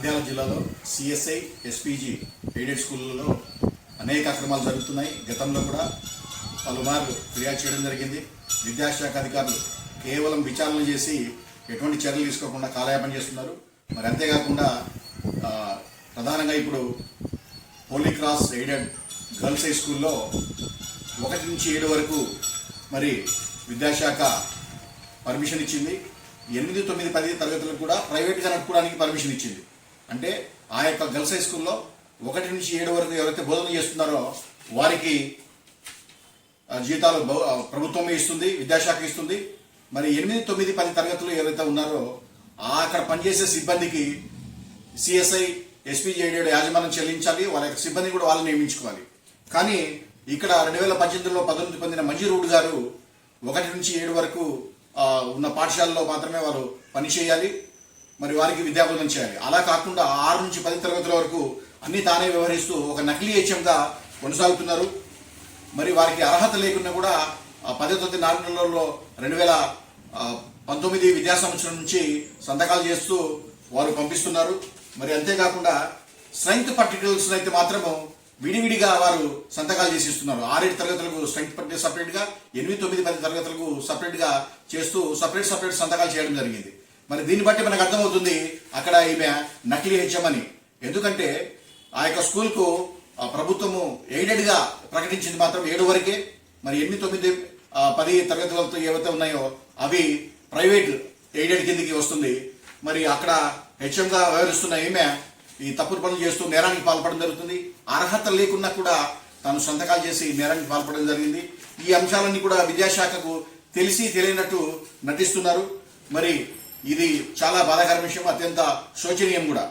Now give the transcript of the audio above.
నంద్యాల జిల్లాలో CSI SPG aided స్కూళ్ళలో అనేక అక్రమాలు జరుగుతున్నాయి. గతంలో కూడా పలుమార్లు ఫిర్యాదు చేయడం జరిగింది. విద్యాశాఖ అధికారులు కేవలం విచారణ చేసి ఎటువంటి చర్యలు తీసుకోకుండా కాలయాపన చేస్తున్నారు. మరి అంతేకాకుండా ప్రధానంగా ఇప్పుడు Holy Cross aided girls high స్కూల్లో ఒకటి నుంచి ఏడు వరకు మరి విద్యాశాఖ పర్మిషన్ ఇచ్చింది. ఎనిమిది తొమ్మిది పది తరగతులకు కూడా ప్రైవేట్గా నడుపుకోవడానికి పర్మిషన్ ఇచ్చింది. అంటే ఆ యొక్క గర్ల్స్ హై స్కూల్లో ఒకటి నుంచి ఏడు వరకు ఎవరైతే బోధన చేస్తున్నారో వారికి జీతాలు ప్రభుత్వమే ఇస్తుంది విద్యాశాఖ ఇస్తుంది. మరి ఎనిమిది తొమ్మిది పది తరగతులు ఎవరైతే ఉన్నారో అక్కడ పనిచేసే సిబ్బందికి సిఎస్ఐ ఎస్పీ జేడీ యాజమాన్యం చెల్లించాలి వాళ్ళ యొక్క సిబ్బంది కూడా వాళ్ళని నియమించుకోవాలి. కానీ ఇక్కడ రెండు వేల పద్దెనిమిదిలో పదోన్నతి పొందిన మంజీరూడ్ గారు ఒకటి నుంచి ఏడు వరకు ఉన్న పాఠశాలలో మాత్రమే వారు పని చేయాలి. మరి వారికి విద్యాబోధన చేయాలి. అలా కాకుండా ఆరు నుంచి పది తరగతుల వరకు అన్ని తానే వ్యవహరిస్తూ ఒక నకిలీ హెచ్ఎంగా కొనసాగుతున్నారు. మరి వారికి అర్హత లేకుండా కూడా పదో తొమ్మిది నాలుగు నెలల్లో రెండు వేల పంతొమ్మిది విద్యా సంవత్సరం నుంచి సంతకాలు చేస్తూ వారు పంపిస్తున్నారు. మరి అంతేకాకుండా స్ట్రెంగ్త్ పర్టికులర్స్ అయితే మాత్రము విడివిడిగా వారు సంతకాలు చేసి ఇస్తున్నారు. ఆరేడు తరగతులకు స్ట్రెంగ్త్ పర్టికులర్ సపరేట్గా ఎనిమిది తొమ్మిది పది తరగతులకు సపరేట్గా చేస్తూ సపరేట్ సపరేట్ సంతకాలు చేయడం జరిగింది. మరి దీన్ని బట్టి మనకు అర్థమవుతుంది అక్కడ ఈమె నకిలీ హెచ్ఎం అని. ఎందుకంటే ఆ యొక్క స్కూల్కు ప్రభుత్వము ఎయిడెడ్గా ప్రకటించింది మాత్రం ఏడు వరకే. మరి ఎనిమిది తొమ్మిది పది తరగతులతో ఏవైతే ఉన్నాయో అవి ప్రైవేట్ ఎయిడెడ్ కిందికి వస్తుంది. మరి అక్కడ హెచ్ఎంగా వ్యవహరిస్తున్న ఈమె ఈ తప్పుడు పనులు చేస్తూ నేరానికి పాల్పడడం జరుగుతుంది. అర్హత లేకున్నా కూడా తాను సంతకాలు చేసి నేరానికి పాల్పడడం జరిగింది. ఈ అంశాలన్నీ కూడా విద్యాశాఖకు తెలిసి తెలియనట్టు నటిస్తున్నారు. మరి ఇది చాలా బాధాకర విషయం అత్యంత శోచనీయం కూడా.